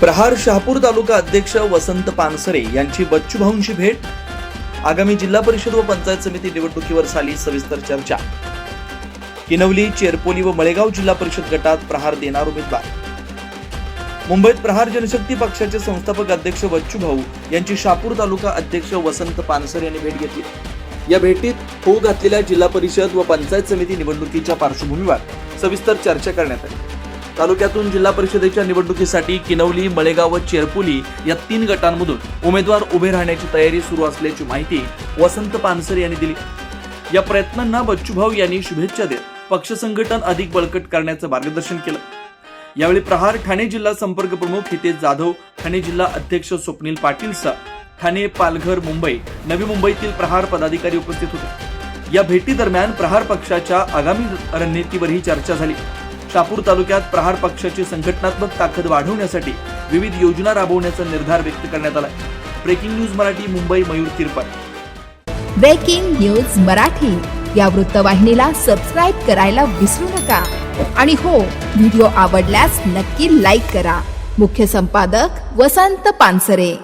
प्रहार शहापूर तालुका अध्यक्ष वसंत पानसरे यांची बच्चू भाऊंची भेट आगामी जिल्हा परिषद व पंचायत समिती निवडणुकीवर झाली सविस्तर चर्चा. किनवली चेरपोली व मळेगाव जिल्हा परिषद गटात प्रहार देणार उमेदवार. मुंबईत प्रहार जनशक्ती पक्षाचे संस्थापक अध्यक्ष बच्चूभाऊ यांची शापूर तालुका अध्यक्ष वसंत पानसरे यांनी भेट घेतली. या भेटीत होऊ घातलेल्या जिल्हा परिषद व पंचायत समिती निवडणुकीच्या पार्श्वभूमीवर सविस्तर चर्चा करण्यात आली. तालुक्यातून जिल्हा परिषदेच्या निवडणुकीसाठी किनवली मळेगाव व चेरपुली या तीन गटांमधून उमेदवार उभे राहण्याची तयारी सुरू असल्याची माहिती वसंत पानसर यांनी दिली. या प्रयत्नांना बच्चूभाऊ यांनी शुभेच्छा देत पक्ष संघटन अधिक बळकट करण्याचं मार्गदर्शन केलं. यावेळी प्रहार ठाणे जिल्हा संपर्क प्रमुख हितेश जाधव ठाणे जिल्हा अध्यक्ष स्वप्नील पाटील सह ठाणे पालघर मुंबई नवी मुंबईतील प्रहार पदाधिकारी उपस्थित होते. या भेटी दरम्यान प्रहार पक्षाच्या आगामी रणनीतीवरही चर्चा झाली. शापूर तालुक्यात प्रहार पक्षाची संघटनात्मक ताकद वाढवण्यासाठी विविध योजना राबवण्याचा निर्धार व्यक्त करण्यात आला breaking news Marathi Mumbai Mayur Tirpat breaking news Marathi. या वृत्तवाहिनीला सबस्क्राईब करायला विसरू नका. आणि हो व्हिडिओ आवडल्यास नक्की लाईक करा. मुख्य संपादक वसंत पानसरे.